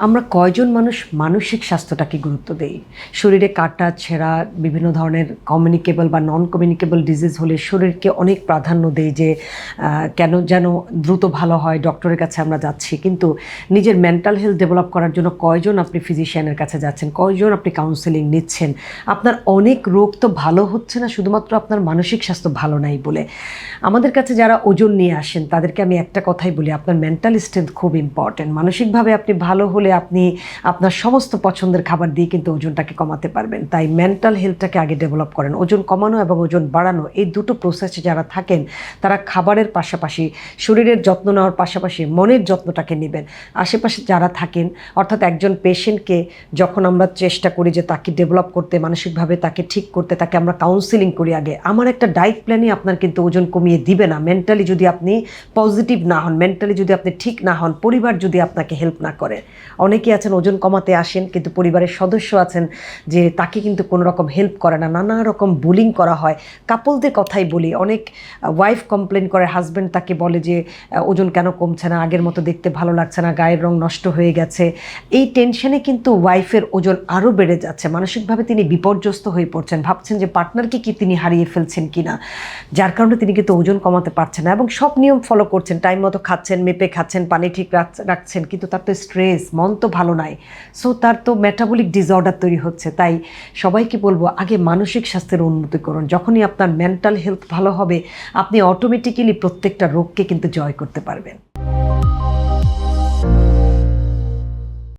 আমরা কয়জন মানুষ মানসিক স্বাস্থ্যটাকে গুরুত্ব দেই? শরীরে কাটা, ছেঁড়া, বিভিন্ন ধরনের কমিউনিকেবল বা নন কমিউনিকেবল ডিজিজ হলে শরীরকে অনেক প্রাধান্য দেই যে কেন যেন দ্রুত ভালো হয় ডক্টরের কাছে আমরা যাচ্ছি। কিন্তু নিজের মেন্টাল হেলথ ডেভেলপ করার জন্য কয়জন আপনি ফিজিশিয়ানের কাছে যাচ্ছেন? কয়জন আপনি কাউন্সেলিং নিচ্ছেন? আপনার অনেক রোগ তো ভালো হচ্ছে না, শুধুমাত্র আপনার মানসিক স্বাস্থ্য ভালো নাই বলে। আমাদের কাছে যারা ওজন নিয়ে আসেন, তাদেরকে আমি একটা কথাই বলি, আপনার মেন্টাল স্ট্রেংথ খুব ইম্পর্টেন্ট মানসিকভাবে আপনি ভালো হলে আপনি আপনার সমস্ত পছন্দের খাবার দিয়ে কিন্তু ওজনটাকে কমাতে পারবেন। তাই মেন্টাল হেলথটাকে আগে ডেভেলপ করেন। ওজন কমানো এবং ওজন বাড়ানো এই দুটো প্রসেসে যারা থাকেন, তারা খাবারের পাশাপাশি, শরীরের যত্ন নেওয়ার পাশাপাশি, মনের যত্নটাকে নেবেন। আশেপাশে যারা থাকেন, অর্থাৎ একজন পেশেন্টকে যখন আমরা চেষ্টা করি যে তাকে ডেভেলপ করতে, মানসিকভাবে তাকে ঠিক করতে, তাকে আমরা কাউন্সিলিং করি আগে, আমার একটা ডায়েট প্ল্যানই আপনার কিন্তু ওজন কমিয়ে দিবে না। মেন্টালি যদি আপনি পজিটিভ না হন মেন্টালি যদি আপনি ঠিক না হন, পরিবার যদি আপনাকে হেল্প না করে অনেকেই আছেন, ওজন কমাতে আসেন, কিন্তু পরিবারের সদস্য আছেন যে তাকে কিন্তু কোনো রকম হেল্প করে না, নানা রকম বুলিং করা হয়। কাপলদের কথাই বলি, অনেক ওয়াইফ কমপ্লেন করে হাজব্যান্ড তাকে বলে যে ওজন কেন কমছে না, আগের মতো দেখতে ভালো লাগছে না, গায়ের রং নষ্ট হয়ে গেছে। এই টেনশনে কিন্তু ওয়াইফের ওজন আরও বেড়ে যাচ্ছে। মানসিকভাবে তিনি বিপর্যস্ত হয়ে পড়ছেন। ভাবছেন যে পার্টনারকে কি তিনি হারিয়ে ফেলছেন কিনা? যার কারণে তিনি কিন্তু ওজন কমাতে পারছেন না এবং সব নিয়ম ফলো করছেন। টাইম মতো খাচ্ছেন, মেপে খাচ্ছেন, পানি ঠিক রাখ- রাখছেন, কিন্তু তার তো স্ট্রেস মন তো ভালো নয় সো তার তো মেটাবলিক ডিসঅর্ডার তৈরি হচ্ছে। তাই সবাইকে বলব, আগে মানসিক স্বাস্থ্যের উন্নতি করুন। যখনই আপনার মেন্টাল হেলথ ভালো হবে, আপনি অটোমেটিক্যালি প্রত্যেকটা রোগকে কিন্তু জয় করতে পারবেন।